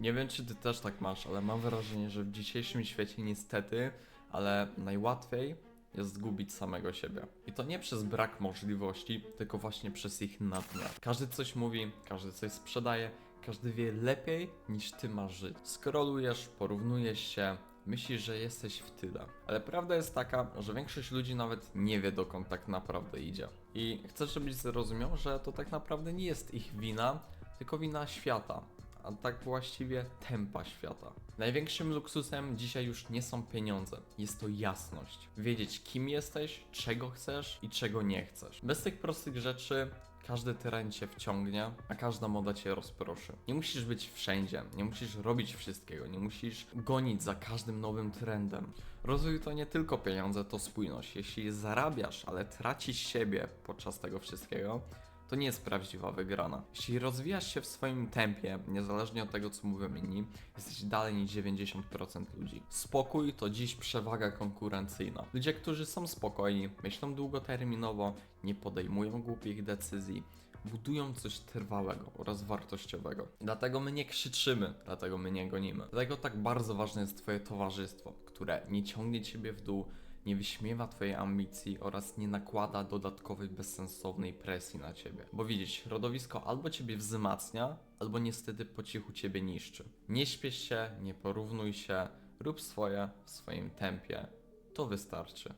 Nie wiem, czy ty też tak masz, ale mam wrażenie, że w dzisiejszym świecie niestety, ale najłatwiej jest zgubić samego siebie. I to nie przez brak możliwości, tylko właśnie przez ich nadmiar. Każdy coś mówi, każdy coś sprzedaje, każdy wie lepiej niż ty masz żyć. Skrolujesz, porównujesz się, myślisz, że jesteś w tyle. Ale prawda jest taka, że większość ludzi nawet nie wie dokąd tak naprawdę idzie. I chcę, żebyś zrozumiał, że to tak naprawdę nie jest ich wina, tylko wina świata a tak właściwie tempa świata. Największym luksusem dzisiaj już nie są pieniądze, jest to jasność. Wiedzieć kim jesteś, czego chcesz i czego nie chcesz. Bez tych prostych rzeczy każdy teren cię wciągnie, a każda moda cię rozproszy. Nie musisz być wszędzie, nie musisz robić wszystkiego, nie musisz gonić za każdym nowym trendem. Rozwój to nie tylko pieniądze, to spójność. Jeśli zarabiasz, ale tracisz siebie podczas tego wszystkiego, to nie jest prawdziwa wygrana. Jeśli rozwijasz się w swoim tempie, niezależnie od tego, co mówią inni, jesteś dalej niż 90% ludzi. Spokój to dziś przewaga konkurencyjna. Ludzie, którzy są spokojni, myślą długoterminowo, nie podejmują głupich decyzji, budują coś trwałego oraz wartościowego. Dlatego my nie krzyczymy, dlatego my nie gonimy. Dlatego tak bardzo ważne jest Twoje towarzystwo, które nie ciągnie Ciebie w dół, nie wyśmiewa Twojej ambicji oraz nie nakłada dodatkowej, bezsensownej presji na Ciebie. Bo widzisz, środowisko albo Ciebie wzmacnia, albo niestety po cichu Ciebie niszczy. Nie śpiesz się, nie porównuj się, rób swoje w swoim tempie. To wystarczy.